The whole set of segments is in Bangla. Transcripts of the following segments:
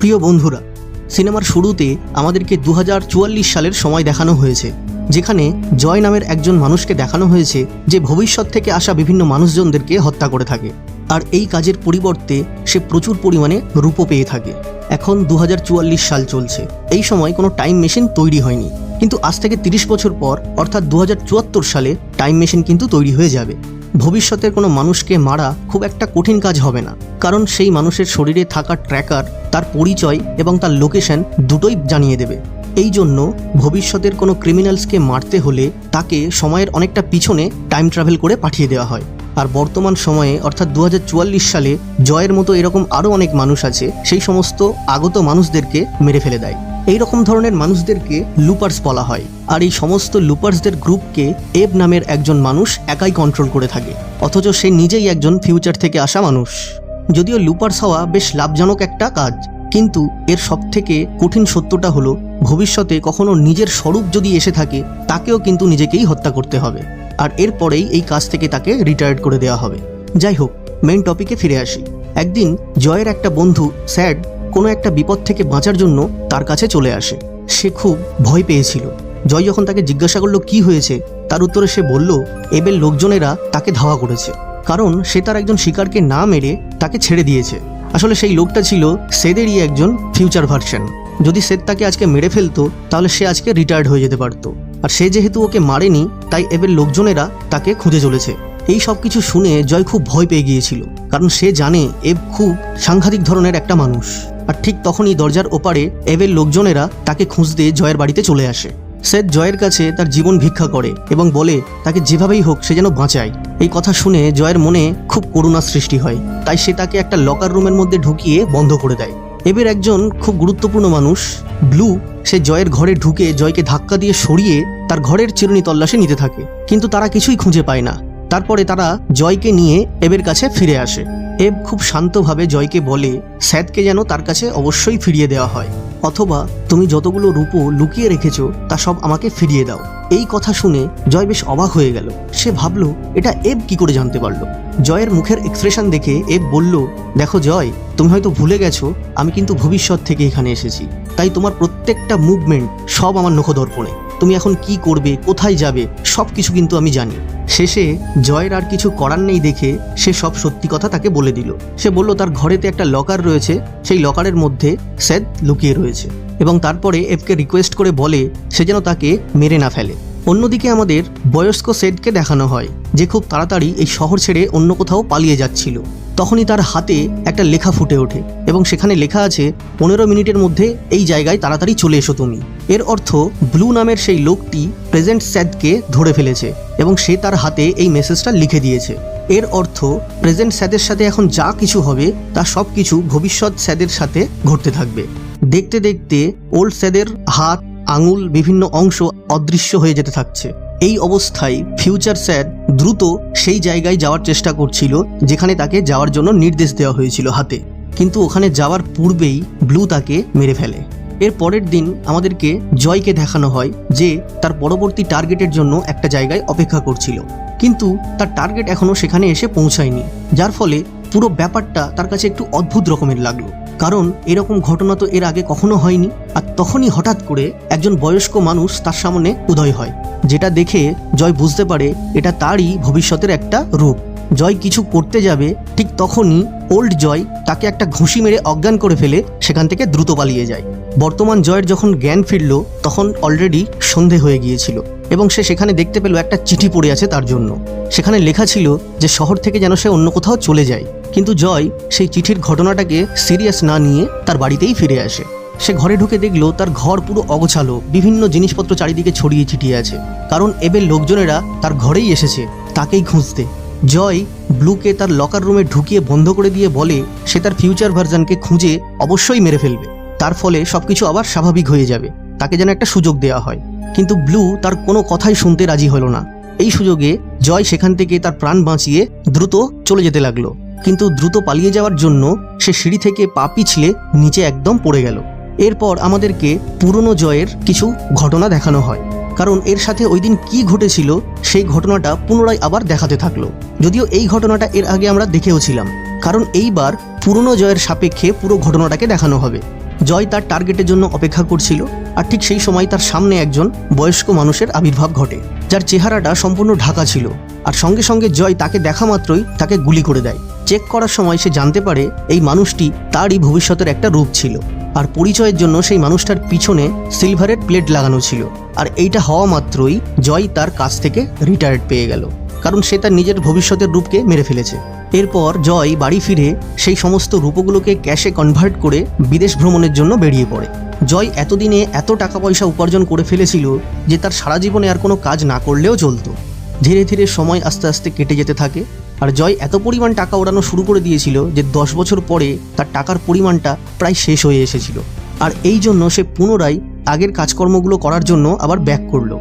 প্রিয় বন্ধুরা, সিনেমার শুরুতে আমাদেরকে দু হাজার চুয়াল্লিশ সালের সময় দেখানো হয়েছে, যেখানে জয় নামের একজন মানুষকে দেখানো হয়েছে যে ভবিষ্যৎ থেকে আসা বিভিন্ন মানুষজনদেরকে হত্যা করে থাকে। আর এই কাজের পরিবর্তে সে প্রচুর পরিমাণে রূপও পেয়ে থাকে। এখন দু হাজার চুয়াল্লিশ সাল চলছে। এই সময় কোনো টাইম মেশিন তৈরি হয়নি। কিন্তু আজ থেকে তিরিশ বছর পর, অর্থাৎ দু হাজার চুয়াত্তর সালে, টাইম মেশিন কিন্তু তৈরি হয়ে যাবে। ভবিষ্যতের কোনো মানুষকে মারা খুব একটা কঠিন কাজ হবে না, কারণ সেই মানুষের শরীরে থাকা ট্র্যাকার তার পরিচয় এবং তার লোকেশন দুটোই জানিয়ে দেবে। এই জন্য ভবিষ্যতের কোনো ক্রিমিনালসকে মারতে হলে তাকে সময়ের অনেকটা পিছনে টাইম ট্রাভেল করে পাঠিয়ে দেওয়া হয়। আর বর্তমান সময়ে, অর্থাৎ দু হাজার চুয়াল্লিশ সালে, জয়ের মতো এরকম আরও অনেক মানুষ আছে, সেই সমস্ত আগত মানুষদেরকে মেরে ফেলে দেয়। এই রকম ধরনের মানুষদেরকে লুপার্স বলা হয়। আর এই সমস্ত লুপার্সদের গ্রুপকে এব নামের একজন মানুষ একাই কন্ট্রোল করে থাকে। অথচ সে নিজেই একজন ফিউচার থেকে আসা মানুষ। যদিও লুপার্স হওয়া বেশ লাভজনক একটা কাজ, কিন্তু এর সব থেকে কঠিন সত্যটা হলো, ভবিষ্যতে কখনো নিজের স্বরূপ যদি এসে থাকে, তাকেও কিন্তু নিজেকেই হত্যা করতে হবে। আর এরপরেই এই কাজ থেকে তাকে রিটায়ার্ড করে দেওয়া হবে। যাই হোক মেন টপিকে ফিরে আসি। একদিন জয়ের একটা বন্ধু, স্যাড কোনো একটা বিপদ থেকে বাঁচার জন্য তার কাছে চলে আসে। সে খুব ভয় পেয়েছিল। জয় যখন তাকে জিজ্ঞাসা করল, কি হয়েছে? তার উত্তরে সে বলল, এবের লোকজনেরা তাকে ধাওয়া করেছে। কারণ সে তার একজন শিকারকে না মেরে তাকে ছেড়ে দিয়েছে। আসলে সেই লোকটা ছিল সেদেরই একজন ফিউচার ভার্সন যদি সেদ তাকে আজকে মেরে ফেলতো, তাহলে সে আজকে রিটায়ার্ড হয়ে যেতে পারতো। আর সে যেহেতু ওকে মারেনি, তাই এবের লোকজনেরা তাকে খুঁজে চলেছে। এই সব কিছু শুনে জয় খুব ভয় পেয়ে গিয়েছিল। কারণ সে জানে এব খুব সাংঘাতিক ধরনের একটা মানুষ। আর ঠিক তখনই দরজার ওপারে এবের লোকজনেরা তাকে খুঁজতে জয়ের বাড়িতে চলে আসে। সেদ জয়ের কাছে তার জীবন ভিক্ষা করে এবং বলে, তাকে যেভাবেই হোক সে যেন বাঁচায়। এই কথা শুনে জয়ের মনে খুব করুণা সৃষ্টি হয়। তাই সে তাকে একটা লকার রুমের মধ্যে ঢুকিয়ে বন্ধ করে দেয়। এবের একজন খুব গুরুত্বপূর্ণ মানুষ, ব্লু, সে জয়ের ঘরে ঢুকে জয়কে ধাক্কা দিয়ে সরিয়ে তার ঘরের চিরুনি তল্লাশি নিতে থাকে। কিন্তু তারা কিছুই খুঁজে পায় না। তারপরে তারা জয়কে নিয়ে এবের কাছে ফিরে আসে। এব খুব শান্তভাবে জয়কে বলে, স্যাদকে যেন তার কাছে অবশ্যই ফিরিয়ে দেওয়া হয়। অথবা, তুমি যতগুলো রূপো লুকিয়ে রেখেছো, তা সব আমাকে ফিরিয়ে দাও। এই কথা শুনে জয় বেশ অবাক হয়ে গেল। সে ভাবলো, এটা এব কি করে জানতে পারল? জয়ের মুখের এক্সপ্রেশন দেখে এব বলল, দেখো জয়, তুমি হয়তো ভুলে গেছো, আমি কিন্তু ভবিষ্যৎ থেকে এখানে এসেছি। তাই তোমার প্রত্যেকটা মুভমেন্ট সব আমার নখদর্পণে। তুমি এখন কি করবে, কোথায় যাবে সব কিছু কিন্তু আমি জানি। শেষে জয়ের আর কিছু করার নেই দেখে সে সব সত্যি কথা তাকে বলে দিল। সে বলল, তার ঘরেতে একটা লকার রয়েছে। সেই লকারের মধ্যে স্যাদ লুকিয়ে রয়েছে এবং তারপরে এফকে রিকোয়েস্ট করে বলে, সে যেন তাকে মেরে না ফেলে। অন্যদিকে আমাদের বয়স্ক সেডকে দেখানো হয়, যে খুব তাড়াতাড়ি এই শহর ছেড়ে অন্য কোথাও পালিয়ে যাচ্ছিল। তখনই তার হাতে একটা লেখা ফুটে ওঠে এবং সেখানে লেখা আছে, পনেরো মিনিটের মধ্যে এই জায়গায় তাড়াতাড়ি চলে এসো তুমি। এর অর্থ, ব্লু নামের সেই লোকটি প্রেজেন্ট স্যাদকে ধরে ফেলেছে। এবং সে তার হাতে এই মেসেজটা লিখে দিয়েছে। এর অর্থ প্রেজেন্ট স্যাদের সাথে এখন যা কিছু হবে, তা সব কিছু ভবিষ্যৎ স্যাদের সাথে ঘটতে থাকবে। দেখতে দেখতে ওল্ড স্যাদের হাত, আঙুল, বিভিন্ন অংশ অদৃশ্য হয়ে যেতে থাকছে। এই অবস্থায় ফিউচার স্যার দ্রুত সেই জায়গায় যাওয়ার চেষ্টা করছিল, যেখানে তাকে যাওয়ার জন্য নির্দেশ দেওয়া হয়েছিল হাতে। কিন্তু ওখানে যাওয়ার পূর্বেই ব্লু তাকে মেরে ফেলে। এর পরের দিন আমাদেরকে জয়কে দেখানো হয়, যে তার পরবর্তী টার্গেটের জন্য একটা জায়গায় অপেক্ষা করছিল। কিন্তু তার টার্গেট এখনও সেখানে এসে পৌঁছায়নি, যার ফলে পুরো ব্যাপারটা তার কাছে একটু অদ্ভুত রকমের লাগল। কারণ এরকম ঘটনা তো এর আগে কখনো হয়নি, আর তখনই হঠাৎ করে একজন বয়স্ক মানুষ তার সামনে উদয় হয়, যেটা দেখে জয় বুঝতে পারে এটা তারই ভবিষ্যতের একটা রূপ। জয় কিছু করতে যাবে, ঠিক তখনই ওল্ড জয় তাকে একটা ঘুষি মেরে অজ্ঞান করে ফেলে, সেখান থেকে দ্রুত পালিয়ে যায়। বর্তমান জয়ের যখন জ্ঞান ফিরল, তখন অলরেডি সন্ধে হয়ে গিয়েছিল এবং সে সেখানে দেখতে পেল একটা চিঠি পড়ে আছে তার জন্য। সেখানে লেখা ছিল যে শহর থেকে যেন সে অন্য কোথাও চলে যায়। কিন্তু জয় সেই চিঠির ঘটনাটাকে সিরিয়াস না নিয়ে তার বাড়িতেই ফিরে আসে। সে ঘরে ঢুকে দেখল তার ঘর পুরো অগোছালো, বিভিন্ন জিনিসপত্র চারিদিকে ছড়িয়ে ছিটিয়ে আছে। কারণ এবের লোকজনেরা তার ঘরেই এসেছে, তাকেই খুঁজতে। জয় ব্লুকে তার লকার রুমে ঢুকিয়ে বন্ধ করে দিয়ে বলে, সে তার ফিউচার ভার্সনকে খুঁজে অবশ্যই মেরে ফেলবে। তার ফলে সবকিছু আবার স্বাভাবিক হয়ে যাবে। তাকে যেন একটা সুযোগ দেওয়া হয়। কিন্তু ব্লু তার কোনো কথাই শুনতে রাজি হলো না। এই সুযোগে জয় সেখান থেকে তার প্রাণ বাঁচিয়ে দ্রুত চলে যেতে লাগল। কিন্তু দ্রুত পালিয়ে যাওয়ার জন্য সে সিঁড়ি থেকে পা পিছলে নিচে একদম পড়ে গেল। এরপর আমাদেরকে পুরনো জয়ের কিছু ঘটনা দেখানো হয়। কারণ এর সাথে ওই দিন কী ঘটেছিল, সেই ঘটনাটা পুনরায় আবার দেখাতে থাকল। যদিও এই ঘটনাটা এর আগে আমরা দেখেও ছিলাম কারণ এইবার পুরনো জয়ের সাপেক্ষে পুরো ঘটনাটাকে দেখানো হবে। জয় তার টার্গেটের জন্য অপেক্ষা করছিল, আর ঠিক সেই সময় তার সামনে একজন বয়স্ক মানুষের আবির্ভাব ঘটে, যার চেহারাটা সম্পূর্ণ ঢাকা ছিল, আর সঙ্গে সঙ্গে জয় তাকে দেখা মাত্রই তাকে গুলি করে দেয়। চেক করার সময় সে জানতে পারে, এই মানুষটি তারই ভবিষ্যতের একটা রূপ ছিল। আর পরিচয়ের জন্য সেই মানুষটার পিছনে সিলভারের প্লেট লাগানো ছিল। আর এইটা হওয়া মাত্রই জয় তার কাছ থেকে রিটায়ার্ড পেয়ে গেল। কারণ সে তার নিজের ভবিষ্যতের রূপকে মেরে ফেলেছে। এরপর জয় বাড়ি ফিরে সেই সমস্ত রূপগুলোকে ক্যাশে কনভার্ট করে বিদেশ ভ্রমণের জন্য বেরিয়ে পড়ে। জয় এতদিনে এত টাকা পয়সা উপার্জন করে ফেলেছিল যে তার সারা জীবনে আর কোনো কাজ না করলেও চলতো। ধীরে ধীরে সময় আস্তে আস্তে কেটে যেতে থাকে। আর জয় এত পরিমাণ টাকা ওড়ানো শুরু করে দিয়েছিল যে দশ বছর পরে তার টাকার পরিমাণটা প্রায় শেষ হয়ে এসেছিল। আর এই জন্য সে পুনরায় আগের কাজকর্মগুলো করার জন্য আবার ব্যাক করল।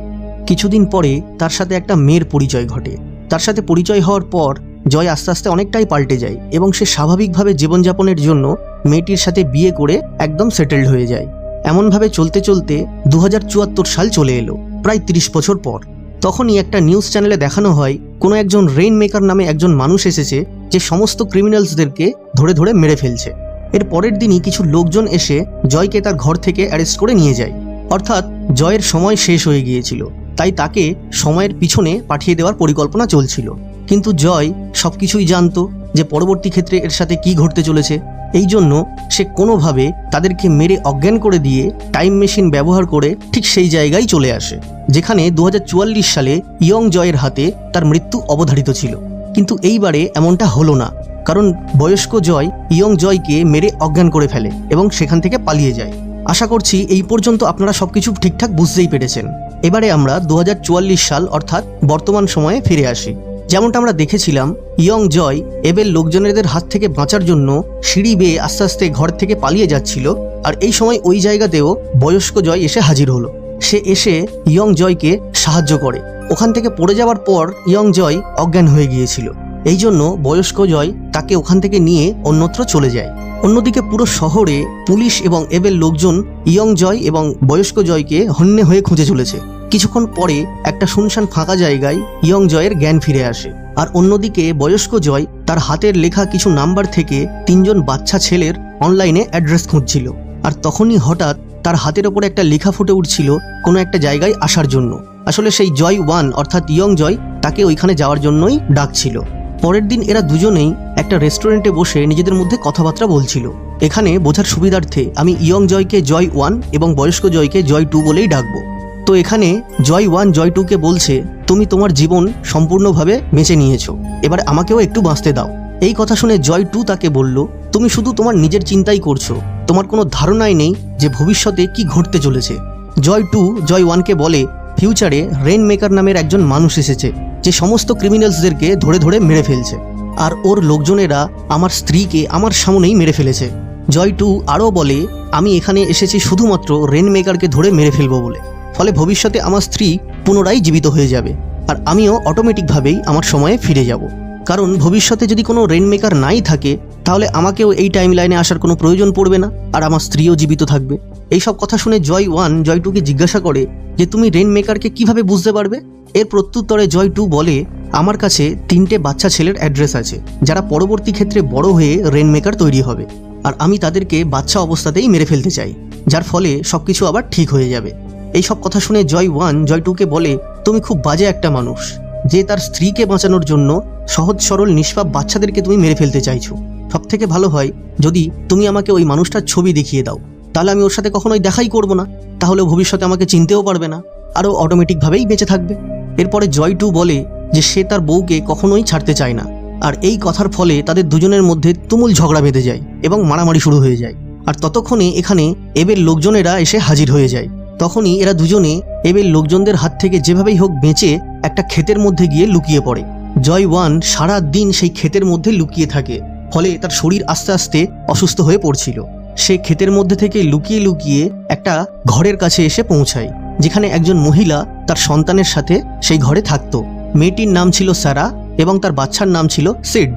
কিছুদিন পরে তার সাথে একটা মেয়ের পরিচয় ঘটে। তার সাথে পরিচয় হওয়ার পর জয় আস্তে আস্তে অনেকটাই পাল্টে যায় এবং সে স্বাভাবিকভাবে জীবনযাপনের জন্য মেয়েটির সাথে বিয়ে করে একদম সেটেলড হয়ে যায়। এমনভাবে চলতে চলতে দু হাজার চুয়াত্তর সাল চলে এলো, প্রায় তিরিশ বছর পর। তখনই একটা নিউজ চ্যানেলে দেখানো হয়, কোনো একজন রেইন মেকার নামে একজন মানুষ এসেছে যে সমস্ত ক্রিমিনালসদেরকে ধরে ধরে মেরে ফেলছে। এর পরের দিনই কিছু লোকজন এসে জয়কে তার ঘর থেকে অ্যারেস্ট করে নিয়ে যায়। অর্থাৎ জয়ের সময় শেষ হয়ে গিয়েছিল, তাই তাকে সময়ের পিছনে পাঠিয়ে দেওয়ার পরিকল্পনা চলছিল। কিন্তু জয় সবকিছুই জানতো যে পরবর্তী ক্ষেত্রে এর সাথে কি ঘটতে চলেছে। এই জন্য সে কোনোভাবে তাদেরকে মেরে অজ্ঞান করে দিয়ে টাইম মেশিন ব্যবহার করে ঠিক সেই জায়গায় চলে আসে, যেখানে দু হাজার চুয়াল্লিশ সালে ইয়ং জয়ের হাতে তার মৃত্যু অবধারিত ছিল। কিন্তু এইবারে এমনটা হলো না, কারণ বয়স্ক জয় ইয়ং জয়কে মেরে অজ্ঞান করে ফেলে এবং সেখান থেকে পালিয়ে যায়। আশা করছি এই পর্যন্ত আপনারা সবকিছু ঠিকঠাক বুঝতেই পেরেছেন। এবারে আমরা দু হাজার চুয়াল্লিশ সাল অর্থাৎ বর্তমান সময়ে ফিরে আসি। যেমনটা আমরা দেখেছিলাম, ইয়ং জয় এবেল লোকজনেদের হাত থেকে বাঁচার জন্য সিঁড়ি বেয়ে আস্তে আস্তে ঘর থেকে পালিয়ে যাচ্ছিল আর এই সময় ওই জায়গাতেও বয়স্ক জয় এসে হাজির হলো। সে এসে ইয়ং জয়কে সাহায্য করে। ওখান থেকে পড়ে যাওয়ার পর ইয়ং জয় অজ্ঞান হয়ে গিয়েছিল। এই জন্য বয়স্ক জয় তাকে ওখান থেকে নিয়ে অন্যত্র চলে যায়। অন্যদিকে পুরো শহরে পুলিশ এবং এবেল লোকজন ইয়ং জয় এবং বয়স্ক জয়কে হন্যে হয়ে খুঁজে চলেছে। কিছুক্ষণ পরে একটা শুনশান ফাঁকা জায়গায় ইয়ং জয়ের জ্ঞান ফিরে আসে। আর অন্যদিকে বয়স্ক জয় তার হাতের লেখা কিছু নাম্বার থেকে তিনজন বাচ্চা ছেলের অনলাইনে অ্যাড্রেস খুঁজছিল। আর তখনই হঠাৎ তার হাতের ওপরে একটা লেখা ফুটে উঠছিল কোনো একটা জায়গায় আসার জন্য। আসলে সেই জয় ওয়ান অর্থাৎ ইয়ং জয় তাকে ওইখানে যাওয়ার জন্যই ডাকছিল। পরের দিন এরা দুজনেই একটা রেস্টুরেন্টে বসে নিজেদের মধ্যে কথাবার্তা বলছিল। এখানে বোঝার সুবিধার্থে আমি ইয়ং জয়কে জয় ওয়ান এবং বয়স্ক জয়কে জয় টু বলেই ডাকবো। তো এখানে জয় ওয়ান, জয় টুকে বলছে, তুমি তোমার জীবন সম্পূর্ণভাবে বেঁচে নিয়েছো। এবার আমাকেও একটু বাঁচতে দাও। এই কথা শুনে জয় টু তাকে বলল, তুমি শুধু তোমার নিজের চিন্তাই করছ। তোমার কোনো ধারণাই নেই যে ভবিষ্যতে কি ঘটতে চলেছে। জয় টু, জয় ওয়ানকে বলে, ফিউচারে রেন মেকার নামের একজন মানুষ এসেছে, যে সমস্ত ক্রিমিনালসদেরকে ধরে ধরে মেরে ফেলছে। আর ওর লোকজনেরা আমার স্ত্রীকে আমার সামনেই মেরে ফেলেছে। জয় টু আরও বলে, আমি এখানে এসেছি শুধুমাত্র রেন মেকারকে ধরে মেরে ফেলব বলে। ফলে ভবিষ্যতে আমার স্ত্রী পুনরায় জীবিত হয়ে যাবে আর আমিও অটোমেটিকভাবেই আমার সময়ে ফিরে যাব। কারণ ভবিষ্যতে যদি কোনো রেনমেকার নাই থাকে, তাহলে আমাকেও এই টাইম লাইনে আসার কোনো প্রয়োজন পড়বে না আর আমার স্ত্রীও জীবিত থাকবে। এই সব কথা শুনে জয় ওয়ান জয় টুকে জিজ্ঞাসা করে যে, তুমি রেনমেকারকে কীভাবে বুঝতে পারবে? এর প্রত্যুত্তরে জয় টু বলে, আমার কাছে তিনটে বাচ্চা ছেলের অ্যাড্রেস আছে, যারা পরবর্তী ক্ষেত্রে বড় হয়ে রেনমেকার তৈরি হবে। আর আমি তাদেরকে বাচ্চা অবস্থাতেই মেরে ফেলতে চাই, যার ফলে সবকিছু আবার ঠিক হয়ে যাবে। এই সব কথা শুনে জয় ওয়ান, জয় টুকে বলে, তুমি খুব বাজে একটা মানুষ। যে তার স্ত্রীকে বাঁচানোর জন্য সহজ, সরল, নিষ্পাপ বাচ্চাদেরকে তুমি মেরে ফেলতে চাইছো। সব থেকে ভালো হয়, যদি তুমি আমাকে ওই মানুষটার ছবি দেখিয়ে দাও। তাহলে আমি ওর সাথে কখনোই দেখাই করব না। তাহলে ভবিষ্যতে আমাকে চিনতেও পারবে না। আরও অটোমেটিকভাবেই বেঁচে থাকবে। এরপরে জয় টু বলে যে সে তার বউকে কখনোই ছাড়তে চায় না। আর এই কথার ফলে তাদের দুজনের মধ্যে তুমুল ঝগড়া বেঁধে যায় এবং মারামারি শুরু হয়ে যায়। আর ততক্ষণে এখানে এবের লোকজনেরা এসে হাজির হয়ে যায়। তখনই এরা দুজনে এবের লোকজনদের হাত থেকে যেভাবেই হোক বেঁচে একটা ক্ষেতের মধ্যে গিয়ে লুকিয়ে পড়ে। জয় ওয়ান সারা দিন সেই ক্ষেতের মধ্যে লুকিয়ে থাকে, ফলে তার শরীর আস্তে আস্তে অসুস্থ হয়ে পড়ছিল। সে ক্ষেতের মধ্যে থেকে লুকিয়ে লুকিয়ে একটা ঘরের কাছে এসে পৌঁছায়, যেখানে একজন মহিলা তার সন্তানের সাথে সেই ঘরে থাকতো। মেয়েটির নাম ছিল সারা এবং তার বাচ্চার নাম ছিল সিড।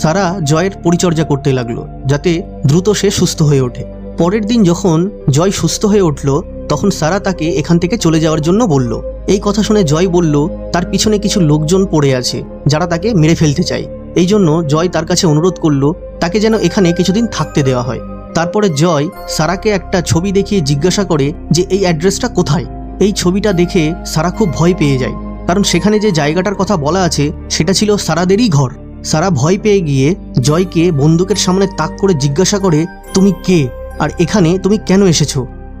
সারা জয়ের পরিচর্যা করতে লাগল, যাতে দ্রুত সে সুস্থ হয়ে ওঠে। পরের দিন যখন জয় সুস্থ হয়ে উঠল তখন সারা তাকে এখান থেকে চলে যাওয়ার জন্য বলল। এই কথা শুনে জয় বলল, তার পিছনে কিছু লোকজন পড়ে আছে, যারা তাকে মেরে ফেলতে চায়। এই জন্য জয় তার কাছে অনুরোধ করল, তাকে যেন এখানে কিছুদিন থাকতে দেওয়া হয়। তারপরে জয় সারাকে একটা ছবি দেখিয়ে জিজ্ঞাসা করে যে, এই অ্যাড্রেসটা কোথায়? এই ছবিটা দেখে সারা খুব ভয় পেয়ে যায়, কারণ সেখানে যে জায়গাটার কথা বলা আছে, সেটা ছিল সারাদেরই ঘর। সারা ভয় পেয়ে গিয়ে জয়কে বন্দুকের সামনে তাক করে জিজ্ঞাসা করে, তুমি কে? আর এখানে তুমি কেন এসেছ?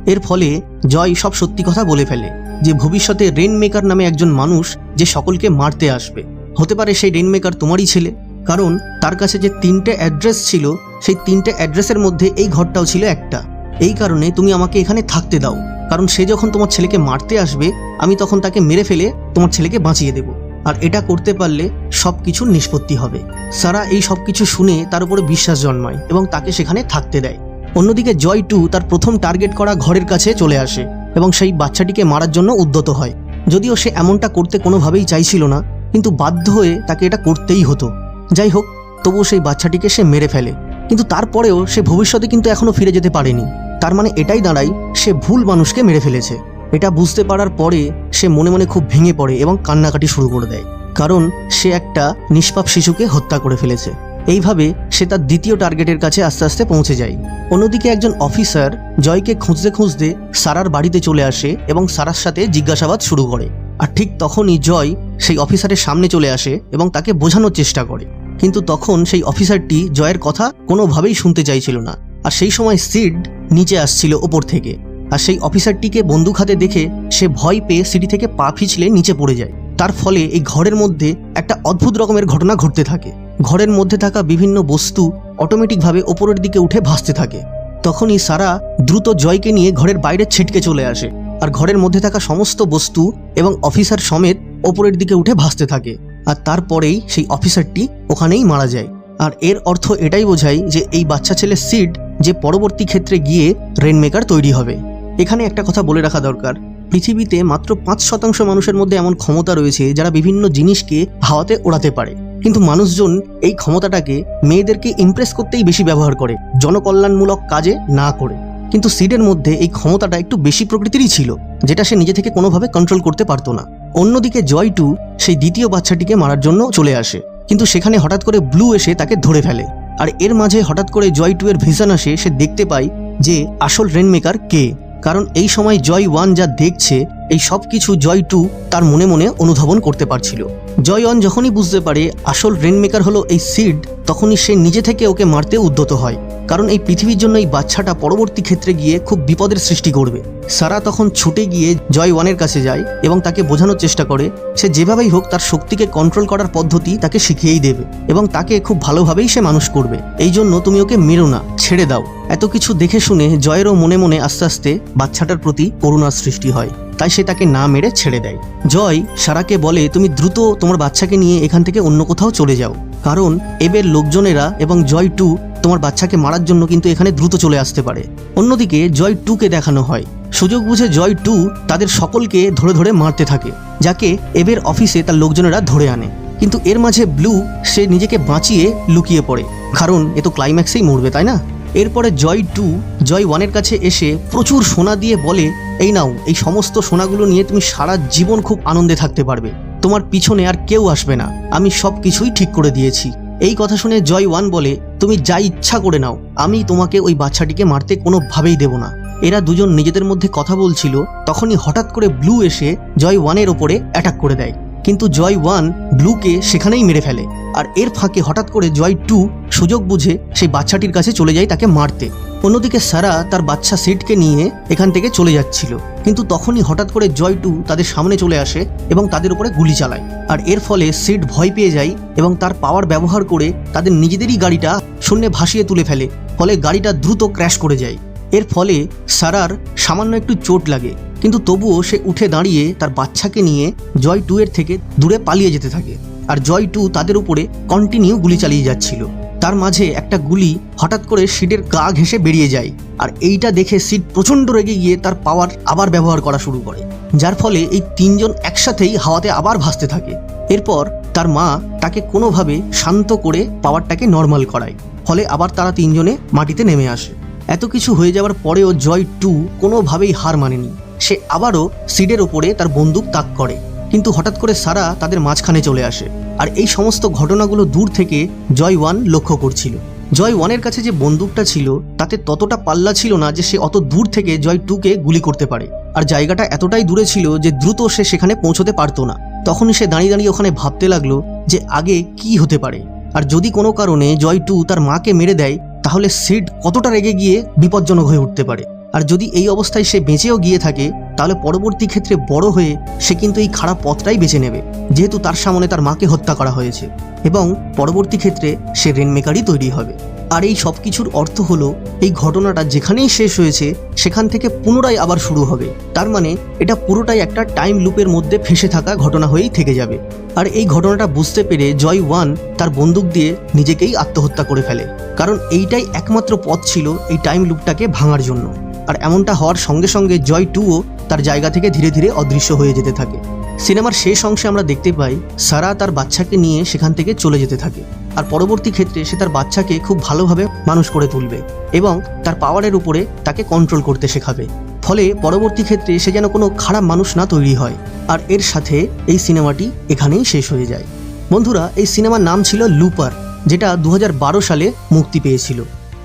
এর ফলে জয় সব সত্যি কথা বলে ফেলে যে ভবিষ্যতে রেন মেকার নামে একজন মানুষ যে সকলকে মারতে আসবে। হতে পারে সেই রেন মেকার তোমারই ছেলে। কারণ তার কাছে যে তিনটে অ্যাড্রেস ছিল, সেই তিনটে অ্যাড্রেসের মধ্যে এই ঘরটাও ছিল একটা। এই কারণে তুমি আমাকে এখানে থাকতে দাও। কারণ সে যখন তোমার ছেলেকে মারতে আসবে, আমি তখন তাকে মেরে ফেলে তোমার ছেলেকে বাঁচিয়ে দেব। আর এটা করতে পারলে সব কিছুর নিষ্পত্তি হবে। সারা এই সব কিছু শুনে তার উপরে বিশ্বাস জন্মায় এবং তাকে সেখানে থাকতে দেয়। অন্যদিকে জয় টু তার প্রথম টার্গেট করা ঘরের কাছে চলে আসে এবং সেই বাচ্চাটিকে মারার জন্য উদ্যত হয়। যদিও সে এমনটা করতে কোনোভাবেই চাইছিল না, কিন্তু বাধ্য হয়ে তাকে এটা করতেই হতো। যাই হোক, তবুও সেই বাচ্চাটিকে সে মেরে ফেলে। কিন্তু তারপরেও সে ভবিষ্যতে কিন্তু এখনও ফিরে যেতে পারেনি। তার মানে এটাই দাঁড়ায়, সে ভুল মানুষকে মেরে ফেলেছে। এটা বুঝতে পারার পরে সে মনে মনে খুব ভেঙে পড়ে এবং কান্নাকাটি শুরু করে দেয়। কারণ সে একটা নিষ্পাপ শিশুকে হত্যা করে ফেলেছে। এইভাবে সে তার দ্বিতীয় টার্গেটের কাছে আস্তে আস্তে পৌঁছে যায়। অন্যদিকে একজন অফিসার জয়কে খুঁজতে খুঁজতে সারার বাড়িতে চলে আসে এবং সারার সাথে জিজ্ঞাসাবাদ শুরু করে। আর ঠিক তখনই জয় সেই অফিসারের সামনে চলে আসে এবং তাকে বোঝানোর চেষ্টা করে। কিন্তু তখন সেই অফিসারটি জয়ের কথা কোনোভাবেই শুনতে চাইছিল না। আর সেই সময় সিড নিচে আসছিল ওপর থেকে। আর সেই অফিসারটিকে বন্দুক হাতে দেখে সে ভয় পেয়ে সিটি থেকে পা পিছলে নিচে পড়ে যায়। তার ফলে এই ঘরের মধ্যে একটা অদ্ভুত রকমের ঘটনা ঘটতে থাকে। ঘরের মধ্যে থাকা বিভিন্ন বস্তু অটোমেটিকভাবে ওপরের দিকে উঠে ভাসতে থাকে। তখনই সারা দ্রুত জয়কে নিয়ে ঘরের বাইরে ছিটকে চলে আসে আর ঘরের মধ্যে থাকা সমস্ত বস্তু এবং অফিসার সমেত ওপরের দিকে উঠে ভাসতে থাকে। আর তারপরেই সেই অফিসারটি ওখানেই মারা যায়। আর এর অর্থ এটাই বোঝায় যে এই বাচ্চা ছেলে সিড যে পরবর্তী ক্ষেত্রে গিয়ে রেনমেকার তৈরি হবে। এখানে একটা কথা বলে রাখা দরকার। পৃথিবীতে মাত্র পাঁচ শতাংশ মানুষের মধ্যে এমন ক্ষমতা রয়েছে যারা বিভিন্ন জিনিসকে হাওয়াতে ওড়াতে পারে। কিন্তু মানুষজন এই ক্ষমতাটাকে মেয়েদেরকে ইমপ্রেস করতেই বেশি ব্যবহার করে, জনকল্যাণমূলক কাজে না করে। কিন্তু সিডের মধ্যে এই ক্ষমতাটা একটু বেশি প্রকৃতিরই ছিল, যেটা সে নিজে থেকে কোনোভাবে কন্ট্রোল করতে পারতো না। অন্যদিকে জয় টু সেই দ্বিতীয় বাচ্চাটিকে মারার জন্য চলে আসে, কিন্তু সেখানে হঠাৎ করে ব্লু এসে তাকে ধরে ফেলে। আর এর মাঝে হঠাৎ করে জয় টু এর ভিশন আসে, সে দেখতে পায় যে আসল রেনমেকার কে। কারণ এই সময় জয় ওয়ান যা দেখছে, এই সব কিছু জয় টু তার মনে মনে অনুধাবন করতে পারছিল। জয় ওয়ান যখনই বুঝতে পারে আসল রেনমেকার হলো এই সিড তখনই সে নিজে থেকে ওকে মারতে উদ্যত হয়। কারণ এই পৃথিবীর জন্য এই বাচ্চাটা পরবর্তী ক্ষেত্রে গিয়ে খুব বিপদের সৃষ্টি করবে। সারা তখন ছুটে গিয়ে জয় ওয়ানের কাছে যায় এবং তাকে বোঝানোর চেষ্টা করে, সে যেভাবেই হোক তার শক্তিকে কন্ট্রোল করার পদ্ধতি তাকে শিখিয়েই দেবে এবং তাকে খুব ভালোভাবেই সে মানুষ করবে। এই জন্য তুমি ওকে মেরো না, ছেড়ে দাও। এত কিছু দেখে শুনে জয়েরও মনে মনে আস্তে আস্তে বাচ্চাটার প্রতি করুণার সৃষ্টি হয়। তাই সে তাকে না মেরে ছেড়ে দেয়। জয় সারাকে বলে, তুমি দ্রুত তোমার বাচ্চাকে নিয়ে এখান থেকে অন্য কোথাও চলে যাও। কারণ এবের লোকজনেরা এবং জয় টু তোমার বাচ্চাকে মারার জন্য কিন্তু এখানে দ্রুত চলে আসতে পারে। অন্যদিকে জয় টুকে দেখানো হয়। সুযোগ বুঝে জয় টু তাদের সকলকে ধরে ধরে মারতে থাকে, যাকে এবের অফিসে তার লোকজনেরা ধরে আনে। কিন্তু এর মাঝে ব্লু সে নিজেকে বাঁচিয়ে লুকিয়ে পড়ে। কারণ এ তো ক্লাইম্যাক্সেই মরবে, তাই না? এরপরে জয় টু, জয় ওয়ানের কাছে এসে প্রচুর সোনা দিয়ে বলে, এই নাও, এই সমস্ত সোনাগুলো নিয়ে তুমি সারা জীবন খুব আনন্দে থাকতে পারবে। তোমার পিছনে আর কেউ আসবে না। আমি সব কিছুই ঠিক করে দিয়েছি। এই কথা শুনে জয় ওয়ান বলে, তুমি যা ইচ্ছা করে নাও। আমি তোমাকে ওই বাচ্চাটিকে মারতে কোনোভাবেই দেব না। এরা দুজন নিজেদের মধ্যে কথা বলছিল, তখনই হঠাৎ করে ব্লু এসে জয় ওয়ানের ওপরে অ্যাটাক করে দেয়। কিন্তু জয় ওয়ান ব্লুকে সেখানেই মেরে ফেলে। আর এর ফাঁকে হঠাৎ করে জয় টু সুযোগ বুঝে সেই বাচ্চাটির কাছে চলে যায় তাকে মারতে। অন্যদিকে সারা তার বাচ্চা সিটকে নিয়ে এখান থেকে চলে যাচ্ছিল। কিন্তু তখনই হঠাৎ করে জয় টু তাদের সামনে চলে আসে এবং তাদের উপরে গুলি চালায়। আর এর ফলে সিট ভয় পেয়ে যায় এবং তার পাওয়ার ব্যবহার করে তাদের নিজেদেরই গাড়িটা শূন্যে ভাসিয়ে তুলে ফেলে। ফলে গাড়িটা দ্রুত ক্র্যাশ করে যায়। এর ফলে সারার সামান্য একটু চোট লাগে। কিন্তু তবুও সে উঠে দাঁড়িয়ে তার বাচ্চাকে নিয়ে জয় টু এর থেকে দূরে পালিয়ে যেতে থাকে। আর জয় টু তাদের উপরে কন্টিনিউ গুলি চালিয়ে যাচ্ছিল। তার মাঝে একটা গুলি হঠাৎ করে সিডের গা ঘেঁষে বেরিয়ে যায়। আর এইটা দেখে সিড প্রচণ্ড রেগে গিয়ে তার পাওয়ার আবার ব্যবহার করা শুরু করে। যার ফলে এই তিনজন একসাথেই হাওয়াতে আবার ভাসতে থাকে। এরপর তার মা তাকে কোনোভাবে শান্ত করে পাওয়ারটাকে নর্মাল করায়। ফলে আবার তারা তিনজনে মাটিতে নেমে আসে। এত কিছু হয়ে যাওয়ার পরেও জয় টু কোনোভাবেই হার মানেনি। সে আবারও সিডের ওপরে তার বন্দুক তাক করে। কিন্তু হঠাৎ করে সারা তাদের মাঝখানে চলে আসে। আর এই সমস্ত ঘটনাগুলো দূর থেকে জয় ওয়ান লক্ষ্য করছিল। জয় ওয়ানের কাছে যে বন্দুকটা ছিল, তাতে ততটা পাল্লা ছিল না যে সে অত দূর থেকে জয় টুকে গুলি করতে পারে। আর জায়গাটা এতটাই দূরে ছিল যে দ্রুত সে সেখানে পৌঁছতে পারতো না। তখনই সে দাঁড়িয়ে দাঁড়িয়ে ওখানে ভাবতে লাগল যে আগে কি হতে পারে। আর যদি কোনো কারণে জয় টু তার মাকে মেরে দেয়, তাহলে সিড কতটা রেগে গিয়ে বিপজ্জনক হয়ে উঠতে পারে। আর যদি এই অবস্থায় সে বেঁচেও গিয়ে থাকে, তাহলে পরবর্তী ক্ষেত্রে বড় হয়ে সে কিন্তু এই খারাপ পথটাই বেছে নেবে, যেহেতু তার সামনে তার মাকে হত্যা করা হয়েছে এবং পরবর্তী ক্ষেত্রে সে রেনমেকারই তৈরি হবে। আর এই সব কিছুর অর্থ হলো, এই ঘটনাটা যেখানেই শেষ হয়েছে, সেখান থেকে পুনরায় আবার শুরু হবে। তার মানে এটা পুরোটাই একটা টাইম লুপের মধ্যে ফেসে থাকা ঘটনা হয়েই থেকে যাবে। আর এই ঘটনাটা বুঝতে পেরে জয় ওয়ান তার বন্দুক দিয়ে নিজেকেই আত্মহত্যা করে ফেলে। কারণ এইটাই একমাত্র পথ ছিল এই টাইম লুপটাকে ভাঙার জন্য। আর এমনটা হওয়ার সঙ্গে সঙ্গে জয় টুও তার জায়গা থেকে ধীরে ধীরে অদৃশ্য হয়ে যেতে থাকে। সিনেমার শেষ অংশে আমরা দেখতে পাই, সারা তার বাচ্চাকে নিয়ে সেখান থেকে চলে যেতে থাকে আর পরবর্তী ক্ষেত্রে সে তার বাচ্চাকে খুব ভালোভাবে মানুষ করে তুলবে এবং তার পাওয়ারের উপরে তাকে কন্ট্রোল করতে শেখাবে। ফলে পরবর্তী ক্ষেত্রে সে যেন কোনো খারাপ মানুষ না তৈরি হয় আর এর সাথে এই সিনেমাটি এখানেই শেষ হয়ে যায়। বন্ধুরা, এই সিনেমার নাম ছিল লুপার, যেটা দু হাজার বারো সালে মুক্তি পেয়েছিল।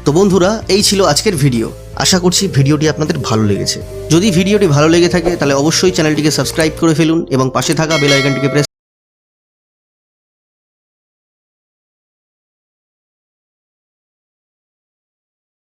তো বন্ধুরা, এই ছিল আজকের ভিডিও। আশা করছি ভিডিওটি আপনাদের ভালো লেগেছে। যদি ভিডিওটি ভালো লেগে থাকে, তাহলে অবশ্যই চ্যানেলটিকে সাবস্ক্রাইব করে ফেলুন এবং পাশে থাকা বেল আইকনটিকে প্রেস